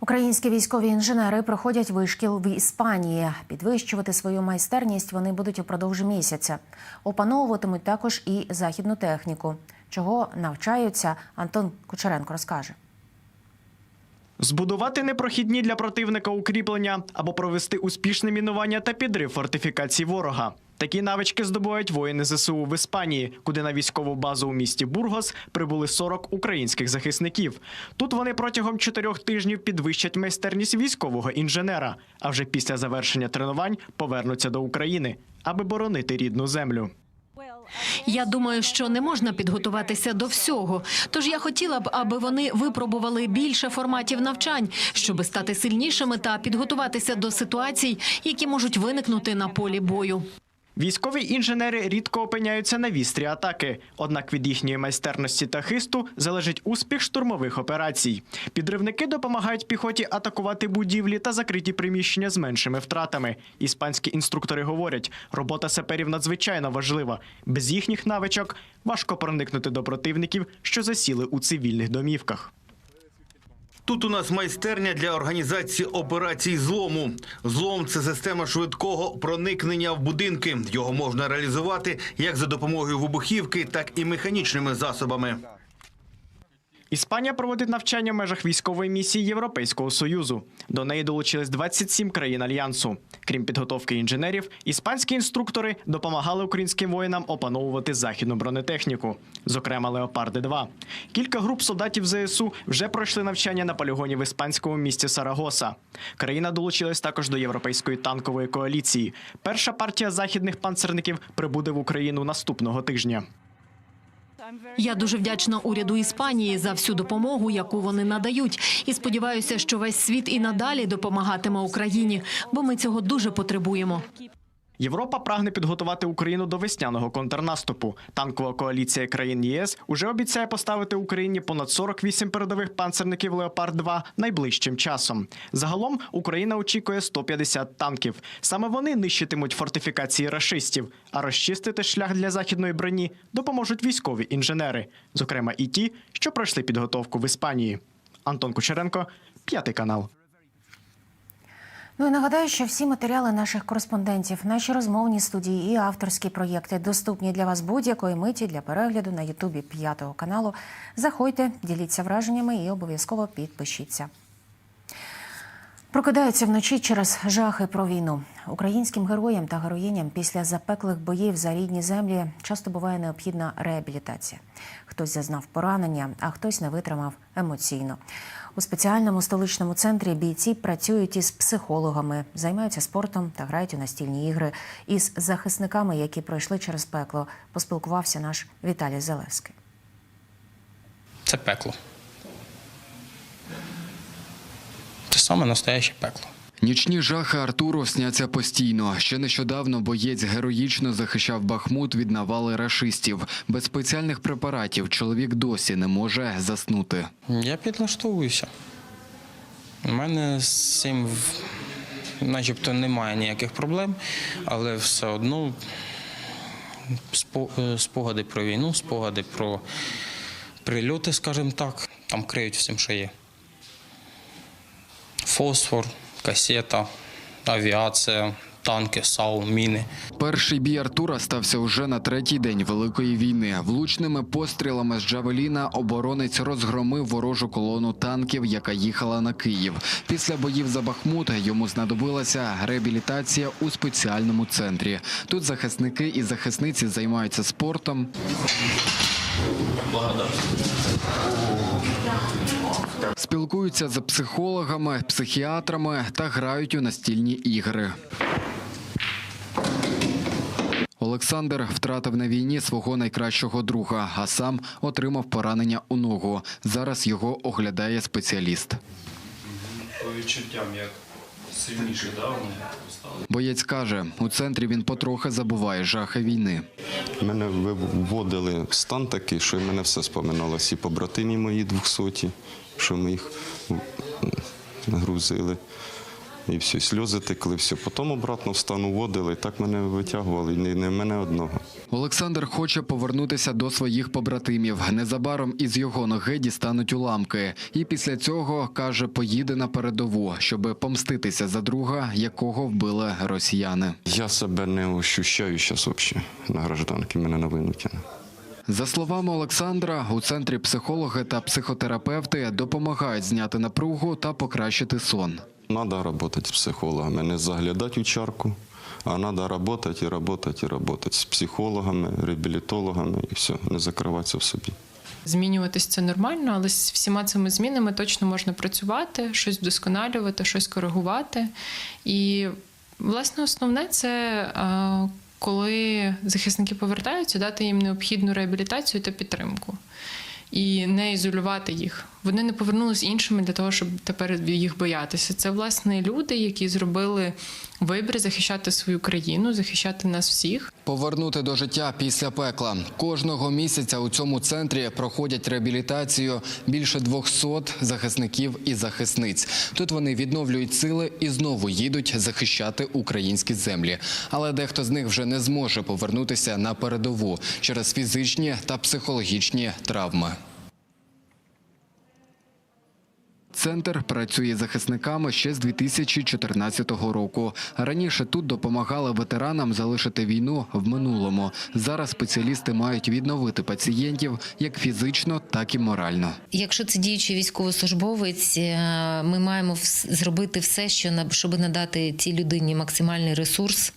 Українські військові інженери проходять вишкіл в Іспанії. Підвищувати свою майстерність вони будуть упродовж місяця. Опановуватимуть також і західну техніку. Чого навчаються, Антон Кучеренко розкаже. Збудувати непрохідні для противника укріплення або провести успішне мінування та підрив фортифікацій ворога. Такі навички здобувають воїни ЗСУ в Іспанії, куди на військову базу у місті Бургос прибули 40 українських захисників. Тут вони протягом чотирьох тижнів підвищать майстерність військового інженера, а вже після завершення тренувань повернуться до України, аби боронити рідну землю. Я думаю, що не можна підготуватися до всього. Тож я хотіла б, аби вони випробували більше форматів навчань, щоб стати сильнішими та підготуватися до ситуацій, які можуть виникнути на полі бою. Військові інженери рідко опиняються на вістрі атаки. Однак від їхньої майстерності та хисту залежить успіх штурмових операцій. Підривники допомагають піхоті атакувати будівлі та закриті приміщення з меншими втратами. Іспанські інструктори говорять, робота саперів надзвичайно важлива. Без їхніх навичок важко проникнути до противників, що засіли у цивільних домівках. Тут у нас майстерня для організації операцій злому. Злом це система швидкого проникнення в будинки. Його можна реалізувати як за допомогою вибухівки, так і механічними засобами. Іспанія проводить навчання в межах військової місії Європейського союзу. До неї долучились 27 країн альянсу. Крім підготовки інженерів, іспанські інструктори допомагали українським воїнам опановувати західну бронетехніку, зокрема леопарди 2 Кілька груп солдатів ЗСУ вже пройшли навчання на полігоні в іспанському місті Сарагоса. Країна долучилась також до європейської танкової коаліції. Перша партія західних панцерників прибуде в Україну наступного тижня. Я дуже вдячна уряду Іспанії за всю допомогу, яку вони надають, і сподіваюся, що весь світ і надалі допомагатиме Україні, бо ми цього дуже потребуємо. Європа прагне підготувати Україну до весняного контрнаступу. Танкова коаліція країн ЄС уже обіцяє поставити Україні понад 48 передових панцерників Леопард 2 найближчим часом. Загалом Україна очікує 150 танків. Саме вони нищитимуть фортифікації рашистів, а розчистити шлях для західної броні допоможуть військові інженери, зокрема і ті, що пройшли підготовку в Іспанії. Антон Кучеренко, п'ятий канал. Ну і нагадаю, що всі матеріали наших кореспондентів, наші розмовні студії і авторські проєкти доступні для вас будь-якої миті для перегляду на Ютубі п'ятого каналу. Заходьте, діліться враженнями і обов'язково підпишіться. Прокидаються вночі через жахи про війну. Українським героям та героїням після запеклих боїв за рідні землі часто буває необхідна реабілітація. Хтось зазнав поранення, а хтось не витримав емоційно. У спеціальному столичному центрі бійці працюють із психологами, займаються спортом та грають у настільні ігри. Із захисниками, які пройшли через пекло, поспілкувався наш Віталій Залевський. Це пекло. Це саме настояще пекло. Нічні жахи Артуру сняться постійно. Ще нещодавно боєць героїчно захищав Бахмут від навали рашистів. Без спеціальних препаратів чоловік досі не може заснути. Я підлаштовуюся. У мене з цим начебто немає ніяких проблем, але все одно е, спогади про війну, спогади про прильоти, скажімо так, там криють всім, що є. Фосфор, касета, авіація, танки, САУ, міни. Перший бій Артура стався уже на третій день Великої війни. Влучними пострілами з Джавеліна оборонець розгромив ворожу колону танків, яка їхала на Київ. Після боїв за Бахмут йому знадобилася реабілітація у спеціальному центрі. Тут захисники і захисниці займаються спортом, спілкуються з психологами, психіатрами та грають у настільні ігри. Олександр втратив на війні свого найкращого друга, а сам отримав поранення у ногу. Зараз його оглядає спеціаліст. По відчуттям як сильніше, да, вони стали. Боєць каже, у центрі він потрохи забуває жахи війни. Мене виводили в стан такий, що мене все споминалося. І побратимі мої двохсоті, що ми їх грузили. І все, сльози текли, все. Потім обратно в стан уводили, і так мене витягували, і не, не мене одного. Олександр хоче повернутися до своїх побратимів. Незабаром із його ноги дістануть уламки. І після цього, каже, поїде на передову, щоб помститися за друга, якого вбили росіяни. Я себе не ощущаю зараз взагалі на гражданки, мене на війну. За словами Олександра, у центрі психологи та психотерапевти допомагають зняти напругу та покращити сон. Надо працювати з психологами, не заглядати у чарку, а треба працювати і працювати і працювати з психологами, реабілітологами і все, не закриватися в собі. Змінюватись це нормально, але з всіма цими змінами точно можна працювати, щось вдосконалювати, щось коригувати. І, власне, основне це коли захисники повертаються, дати їм необхідну реабілітацію та підтримку. І не ізолювати їх. Вони не повернулись іншими для того, щоб тепер їх боятися. Це власне люди, які зробили вибір захищати свою країну, захищати нас всіх. Повернути до життя після пекла. Кожного місяця у цьому центрі проходять реабілітацію більше 200 захисників і захисниць. Тут вони відновлюють сили і знову їдуть захищати українські землі. Але дехто з них вже не зможе повернутися на передову через фізичні та психологічні травми. Центр працює захисниками ще з 2014 року. Раніше тут допомагали ветеранам залишити війну в минулому. Зараз спеціалісти мають відновити пацієнтів як фізично, так і морально. Якщо це діючий військовослужбовець, е, ми маємо зробити все, що щоб надати цій людині максимальний ресурс,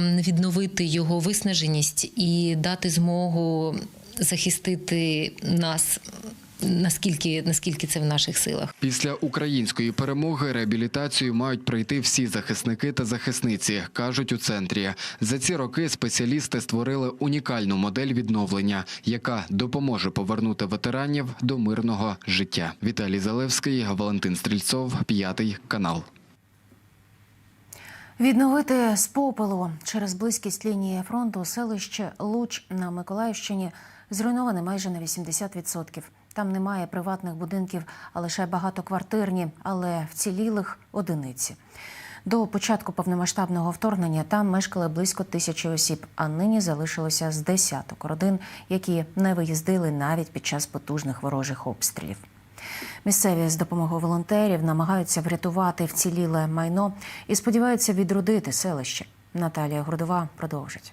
відновити його виснаженість і дати змогу захистити нас. Наскільки наскільки це в наших силах? Після української перемоги реабілітацію мають пройти всі захисники та захисниці, кажуть у центрі. За ці роки спеціалісти створили унікальну модель відновлення, яка допоможе повернути ветеранів до мирного життя. Віталій Залевський, Валентин Стрільцов, п'ятий канал. Відновити з попелу через близькість лінії фронту селище Луч на Миколаївщині зруйноване майже на 80%. Там немає приватних будинків, а лише багатоквартирні, але вцілілих одиниці. До початку повномасштабного вторгнення там мешкали близько тисячі осіб, а нині залишилося з десяток родин, які не виїздили навіть під час потужних ворожих обстрілів. Місцеві з допомогою волонтерів намагаються врятувати вціліле майно і сподіваються відродити селище. Наталія Грудова продовжить.